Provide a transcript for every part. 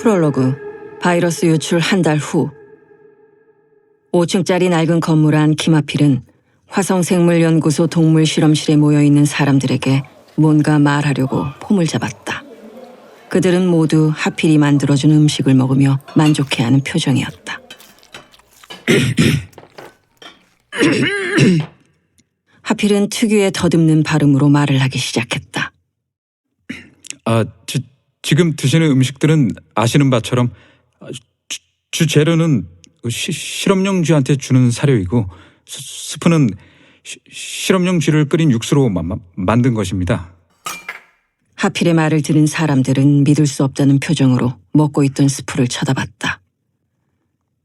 프롤로그 바이러스 유출 한 달 후 5층짜리 낡은 건물 안 키마필은 화성생물연구소 동물실험실에 모여있는 사람들에게 뭔가 말하려고 폼을 잡았다. 그들은 모두 하필이 만들어준 음식을 먹으며 만족해하는 표정이었다. 하필은 특유의 더듬는 발음으로 말을 하기 시작했다. 아, 지, 지금 드시는 음식들은 아시는 바처럼 아, 주, 주 재료는 시, 실험용 쥐한테 주는 사료이고 스, 스프는 시, 실험용 쥐를 끓인 육수로 마- 마- 만든 것입니다. 하필의 말을 들은 사람들은 믿을 수 없다는 표정으로 먹고 있던 스프를 쳐다봤다.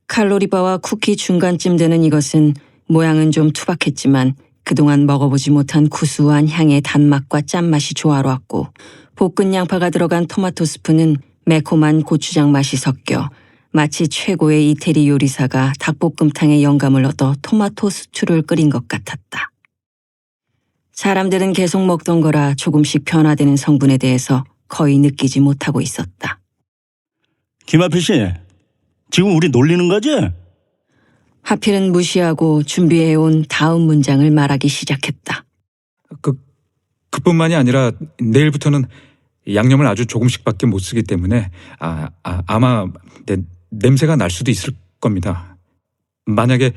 칼로리바와 쿠키 중간쯤 되는 이것은 모양은 좀 투박했지만 그동안 먹어보지 못한 구수한 향의 단맛과 짠맛이 조화로웠고 볶은 양파가 들어간 토마토 스프는 매콤한 고추장 맛이 섞여 마치 최고의 이태리 요리사가 닭볶음탕에 영감을 얻어 토마토 스튜를 끓인 것 같았다. 사람들은 계속 먹던 거라 조금씩 변화되는 성분에 대해서 거의 느끼지 못하고 있었다. 김하필 씨, 지금 우리 놀리는 거지? 하필은 무시하고 준비해온 다음 문장을 말하기 시작했다. 그, 그뿐만이 아니라 내일부터는 양념을 아주 조금씩밖에 못 쓰기 때문에 아, 아, 아마 내- 냄새가 날 수도 있을 겁니다. 만약에 에,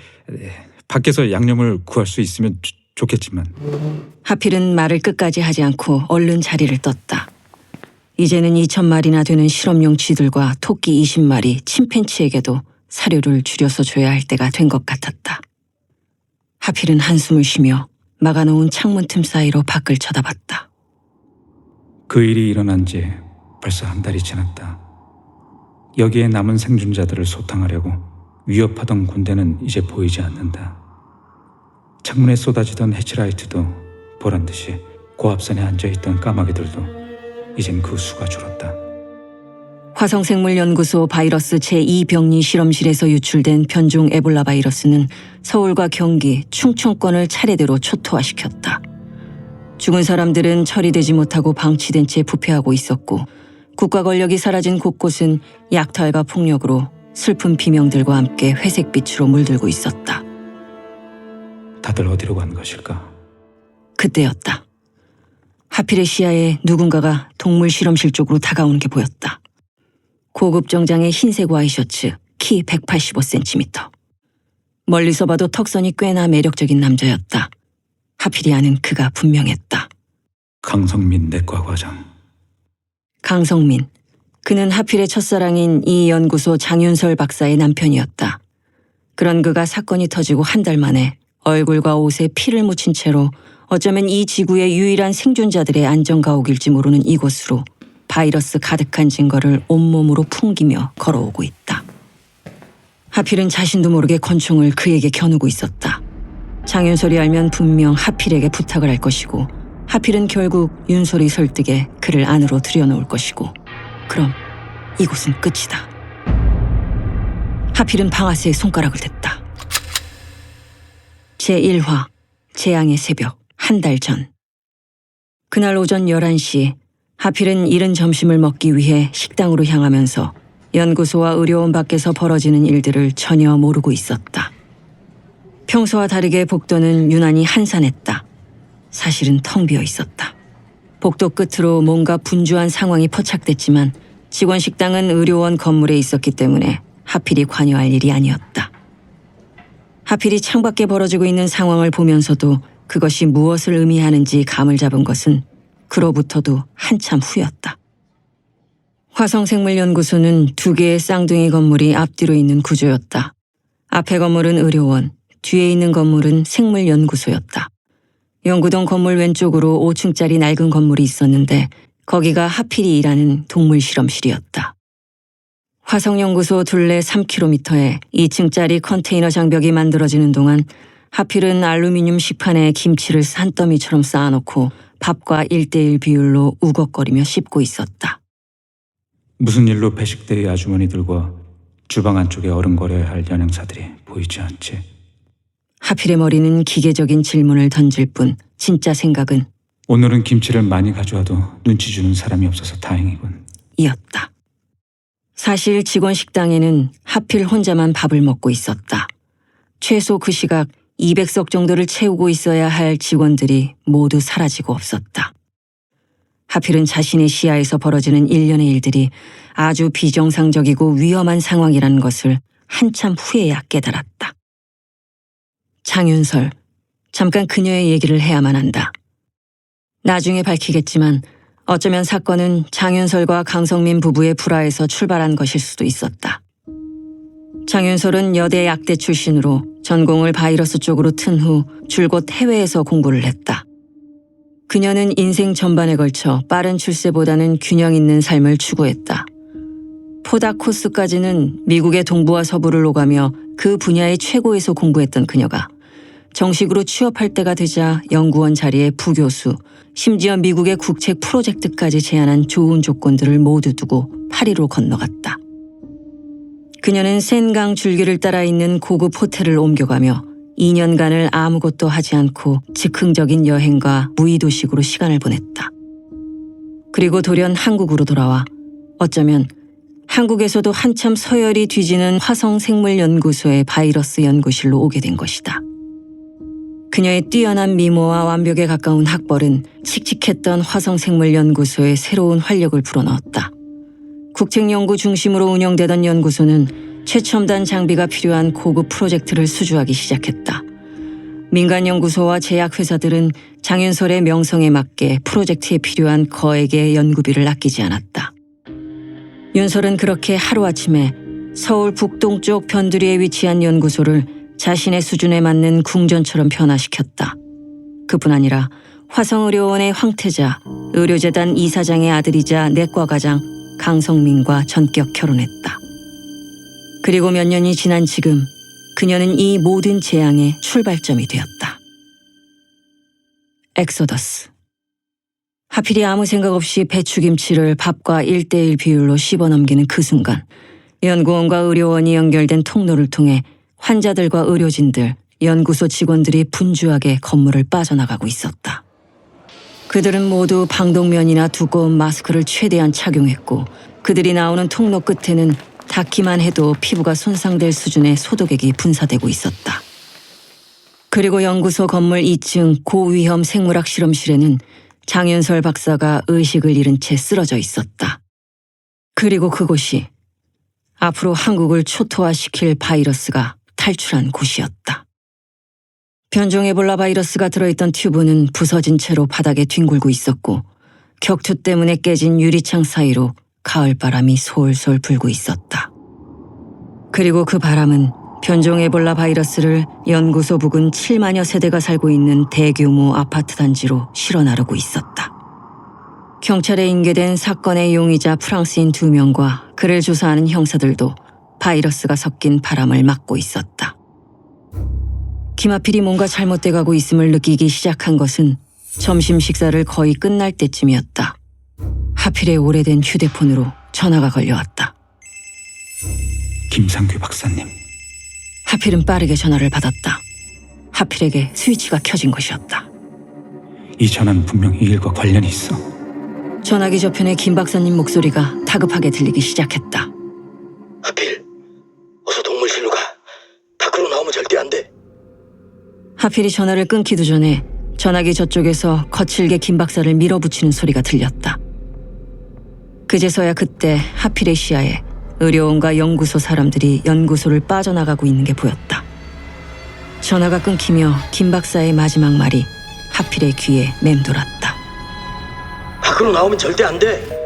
밖에서 양념을 구할 수 있으면 좋- 좋겠지만 하필은 말을 끝까지 하지 않고 얼른 자리를 떴다. 이제는 2천 마리나 되는 실험용 쥐들과 토끼 20마리, 침팬치에게도 사료를 줄여서 줘야 할 때가 된 것 같았다. 하필은 한숨을 쉬며 막아놓은 창문 틈 사이로 밖을 쳐다봤다. 그 일이 일어난 지 벌써 한 달이 지났다. 여기에 남은 생존자들을 소탕하려고 위협하던 군대는 이제 보이지 않는다. 창문에 쏟아지던 해치라이트도 보란 듯이 고압선에 앉아있던 까마귀들도 이젠 그 수가 줄었다. 화성생물연구소 바이러스 제2병리 실험실에서 유출된 변종 에볼라 바이러스는 서울과 경기, 충청권을 차례대로 초토화시켰다. 죽은 사람들은 처리되지 못하고 방치된 채 부패하고 있었고 국가 권력이 사라진 곳곳은 약탈과 폭력으로 슬픈 비명들과 함께 회색빛으로 물들고 있었다. 다들 어디로 간 것일까? 그때였다. 하필의 시야에 누군가가 동물 실험실 쪽으로 다가오는 게 보였다. 고급 정장의 흰색 와이셔츠, 키 185cm. 멀리서 봐도 턱선이 꽤나 매력적인 남자였다. 하필이 아는 그가 분명했다. 강성민 내과 과장. 강성민. 그는 하필의 첫사랑인 이 연구소 장윤설 박사의 남편이었다. 그런 그가 사건이 터지고 한 달 만에 얼굴과 옷에 피를 묻힌 채로 어쩌면 이 지구의 유일한 생존자들의 안전가옥일지 모르는 이곳으로 바이러스 가득한 증거를 온몸으로 풍기며 걸어오고 있다. 하필은 자신도 모르게 권총을 그에게 겨누고 있었다. 장윤설이 알면 분명 하필에게 부탁을 할 것이고 하필은 결국 윤솔이 설득에 그를 안으로 들여놓을 것이고 그럼 이곳은 끝이다. 하필은 방아쇠에 손가락을 댔다. 제1화 재앙의 새벽 한 달 전. 그날 오전 11시 하필은 이른 점심을 먹기 위해 식당으로 향하면서 연구소와 의료원 밖에서 벌어지는 일들을 전혀 모르고 있었다. 평소와 다르게 복도는 유난히 한산했다. 사실은 텅 비어 있었다. 복도 끝으로 뭔가 분주한 상황이 포착됐지만 직원 식당은 의료원 건물에 있었기 때문에 하필이 관여할 일이 아니었다. 하필이 창밖에 벌어지고 있는 상황을 보면서도 그것이 무엇을 의미하는지 감을 잡은 것은 그로부터도 한참 후였다. 화성생물연구소는 두 개의 쌍둥이 건물이 앞뒤로 있는 구조였다. 앞에 건물은 의료원, 뒤에 있는 건물은 생물연구소였다. 연구동 건물 왼쪽으로 5층짜리 낡은 건물이 있었는데 거기가 하필이 일하는 동물 실험실이었다. 화성연구소 둘레 3km에 2층짜리 컨테이너 장벽이 만들어지는 동안 하필은 알루미늄 식판에 김치를 산더미처럼 쌓아놓고 밥과 1대1 비율로 우걱거리며 씹고 있었다. 무슨 일로 배식대의 아주머니들과 주방 안쪽에 어른거려야 할 연영사들이 보이지 않지? 하필의 머리는 기계적인 질문을 던질 뿐 진짜 생각은 오늘은 김치를 많이 가져와도 눈치 주는 사람이 없어서 다행이군. 이었다. 사실 직원 식당에는 하필 혼자만 밥을 먹고 있었다. 최소 그 시각 200석 정도를 채우고 있어야 할 직원들이 모두 사라지고 없었다. 하필은 자신의 시야에서 벌어지는 일련의 일들이 아주 비정상적이고 위험한 상황이라는 것을 한참 후에야 깨달았다. 장윤설, 잠깐 그녀의 얘기를 해야만 한다. 나중에 밝히겠지만 어쩌면 사건은 장윤설과 강성민 부부의 불화에서 출발한 것일 수도 있었다. 장윤설은 여대 약대 출신으로 전공을 바이러스 쪽으로 튼 후 줄곧 해외에서 공부를 했다. 그녀는 인생 전반에 걸쳐 빠른 출세보다는 균형 있는 삶을 추구했다. 포다 코스까지는 미국의 동부와 서부를 오가며 그 분야의 최고에서 공부했던 그녀가 정식으로 취업할 때가 되자 연구원 자리에 부교수, 심지어 미국의 국책 프로젝트까지 제안한 좋은 조건들을 모두 두고 파리로 건너갔다. 그녀는 센강 줄기를 따라 있는 고급 호텔을 옮겨가며 2년간을 아무것도 하지 않고 즉흥적인 여행과 무의도식으로 시간을 보냈다. 그리고 돌연 한국으로 돌아와 어쩌면 한국에서도 한참 서열이 뒤지는 화성생물연구소의 바이러스 연구실로 오게 된 것이다. 그녀의 뛰어난 미모와 완벽에 가까운 학벌은 칙칙했던 화성생물연구소에 새로운 활력을 불어넣었다. 국책연구 중심으로 운영되던 연구소는 최첨단 장비가 필요한 고급 프로젝트를 수주하기 시작했다. 민간 연구소와 제약 회사들은 장윤설의 명성에 맞게 프로젝트에 필요한 거액의 연구비를 아끼지 않았다. 윤설은 그렇게 하루아침에 서울 북동쪽 변두리에 위치한 연구소를 자신의 수준에 맞는 궁전처럼 변화시켰다. 그뿐 아니라 화성의료원의 황태자, 의료재단 이사장의 아들이자 내과과장 강성민과 전격 결혼했다. 그리고 몇 년이 지난 지금 그녀는 이 모든 재앙의 출발점이 되었다. 엑소더스. 하필이 아무 생각 없이 배추김치를 밥과 1대1 비율로 씹어 넘기는 그 순간 연구원과 의료원이 연결된 통로를 통해 환자들과 의료진들, 연구소 직원들이 분주하게 건물을 빠져나가고 있었다. 그들은 모두 방독면이나 두꺼운 마스크를 최대한 착용했고 그들이 나오는 통로 끝에는 닿기만 해도 피부가 손상될 수준의 소독액이 분사되고 있었다. 그리고 연구소 건물 2층 고위험 생물학 실험실에는 장윤설 박사가 의식을 잃은 채 쓰러져 있었다. 그리고 그곳이 앞으로 한국을 초토화시킬 바이러스가 탈출한 곳이었다. 변종 에볼라 바이러스가 들어있던 튜브는 부서진 채로 바닥에 뒹굴고 있었고 격투 때문에 깨진 유리창 사이로 가을 바람이 솔솔 불고 있었다. 그리고 그 바람은 변종 에볼라 바이러스를 연구소 부근 7만여 세대가 살고 있는 대규모 아파트 단지로 실어 나르고 있었다. 경찰에 인계된 사건의 용의자 프랑스인 두 명과 그를 조사하는 형사들도 바이러스가 섞인 바람을 막고 있었다. 기마필이 뭔가 잘못돼 가고 있음을 느끼기 시작한 것은 점심 식사를 거의 끝날 때쯤이었다. 하필에 오래된 휴대폰으로 전화가 걸려왔다. 김상규 박사님. 하필은 빠르게 전화를 받았다. 하필에게 스위치가 켜진 것이었다. 이 전화는 분명 이 일과 관련이 있어. 전화기 저편에 김 박사님 목소리가 다급하게 들리기 시작했다. 하필 어서 동물실로 가 밖으로 나오면 절대 안 돼 하필이 전화를 끊기도 전에 전화기 저쪽에서 거칠게 김 박사를 밀어붙이는 소리가 들렸다. 그제서야 그때 하필의 시야에 의료원과 연구소 사람들이 연구소를 빠져나가고 있는 게 보였다. 전화가 끊기며 김 박사의 마지막 말이 하필의 귀에 맴돌았다. 밖으로 나오면 절대 안 돼